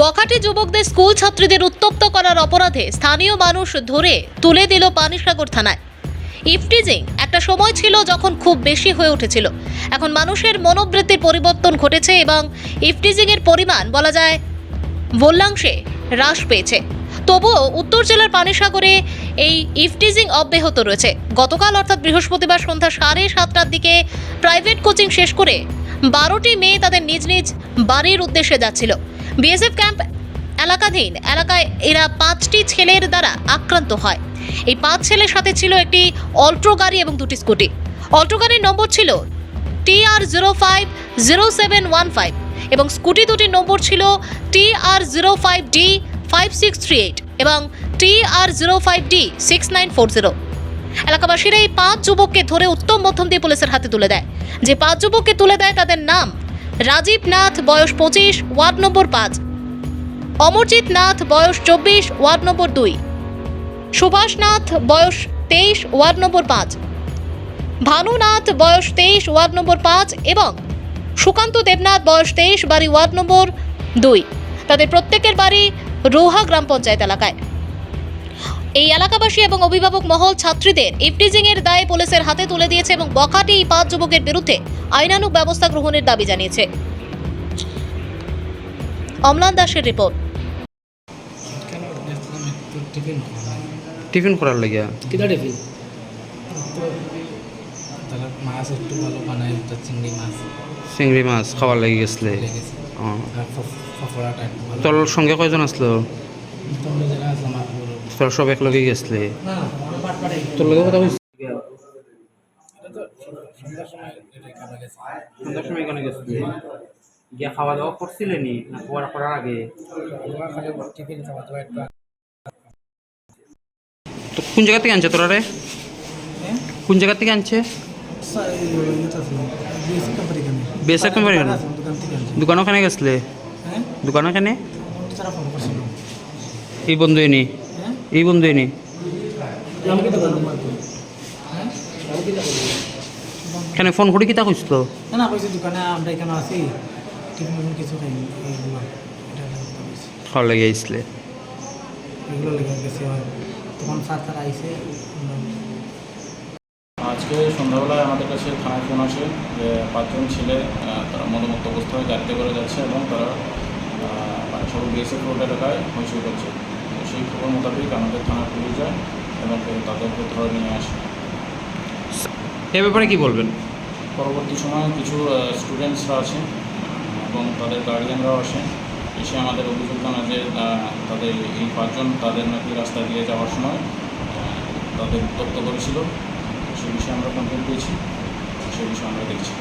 বখাটে যুবকদের স্কুল ছাত্রীদের উত্তপ্ত করার অপরাধে স্থানীয় মানুষ ধরে তুলে দিল পানিসাগর থানায়। ইফটিজিং একটা সময় ছিল যখন খুব বেশি হয়ে উঠেছিল। এখন মানুষের মনোবৃত্তির পরিবর্তন ঘটেছে এবং ইফটিজিংয়ের পরিমাণ বলা যায় বল্যাংশে হ্রাস পেয়েছে। তবুও উত্তর জেলার পানিসাগরে এই ইফটিজিং অব্যাহত রয়েছে। গতকাল অর্থাৎ বৃহস্পতিবার সন্ধ্যা সাড়ে সাতটার দিকে প্রাইভেট কোচিং শেষ করে বারোটি মেয়ে তাদের নিজ নিজ বাড়ির উদ্দেশ্যে যাচ্ছিল। বিএসএফ ক্যাম্প এলাকাধীন এলাকায় এরা পাঁচটি ছেলের দ্বারা আক্রান্ত হয়। এই পাঁচ ছেলের সাথে ছিল একটি অল্ট্রো গাড়ি এবং দুটি স্কুটি। অল্ট্রো গাড়ির নম্বর ছিল T R zero five zero seven one five এবং স্কুটি দুটির নম্বর ছিল T R zero five D five six three eight এবং T R zero five D six nine four zero. এলাকাবাসীরা এই পাঁচ যুবককে ধরে উত্তম মধ্যম দিয়ে পুলিশের হাতে তুলে দেয়। যে পাঁচ যুবককে তুলে দেয়, তাদের নাম রাজীব নাথ বয়স পঁচিশ, ওয়ার্ড নম্বর পাঁচ। অমরজিৎ নাথ বয়স চব্বিশ, ওয়ার্ড নম্বর দুই। সুভাষ নাথ বয়স তেইশ, ওয়ার্ড নম্বর পাঁচ। ভানুনাথ, বয়স তেইশ, ওয়ার্ড নম্বর পাঁচ এবং সুকান্ত দেবনাথ, বয়স তেইশ, বাড়ি ওয়ার্ড নম্বর দুই। তাদের প্রত্যেকের বাড়ি রোহা গ্রাম পঞ্চায়েত এলাকায়। এই এলাকাবাসী এবং অভিভাবক মহল ছাত্রীদের ইফটিজিং এর দায়ে পুলিশের হাতে তুলে দিয়েছে এবং বখাটে এই পাঁচ যুবকের বিরুদ্ধে আইনানুগ ব্যবস্থা গ্রহণের দাবি জানিয়েছে। অমলান দাসের রিপোর্ট। টিফিন টিফিন করার লাগিয়া কিটা টিফিন? মাছ একটু ভালো বানায় তো চিংড়ি মাছ। চিংড়ি মাছ লাগি গেছিলে? তোর সঙ্গে কয়জন আসলো? তোর সব একলগে গেছিলে না পাটপাড়াই তোর লগে কথা হইছে সন্ধ্যার সময় এটা খাবার গেছে। সন্ধ্যার সময় এখানে গেছিলে গিয়া খাওয়া দাওয়া করছিলে নি? না খাওয়ার করার আগে? খাওয়া তো কোন জায়গা থেকে আনছে তোরা রে? কোন জায়গা থেকে আনছে? বেসা কোম্পানি কেন দোকান ওখানে গেছিলে হ্যাঁ? দোকান ওখানে? এই বন্ধু এনি এই বন্ধু এনি কেন ফোন করে কিতা কইছিল না না কইছি দোকানে আমরা এখানে আছি। টিফিন মিফিন কিছু খাইনি কইছি। খাওয়ার লাগে এগুলো লেগে গেছে তখন স্যার তারা আইসে আজকে সন্ধ্যাবেলায় আমাদের কাছে থানায় ফোন আসে যে পাঁচজন ছেলে তারা মনোমুক্ত অবস্থায় গাড়িতে করে যাচ্ছে এবং তারা মানে সব বিএসএফ রোড এলাকায় হইচই করছে। তো সেই খবর মোতাবেক আমাদের থানা পুলিশ যায় এবং তাদেরকে ধরে নিয়ে আসে। এ ব্যাপারে কি বলবেন? পরবর্তী সময়ে কিছু স্টুডেন্টসরা আছে এবং তাদের গার্ডিয়ানরাও আসে এসে আমাদের অভিযোগ জানায় যে তাদের এই পাঁচজন তাদের নাকি রাস্তা দিয়ে যাওয়ার সময় তাদের উত্তপ্ত করেছিল। সেই বিষয়ে আমরা কমপ্লেন পেয়েছি সেই বিষয়ে আমরা দেখছি।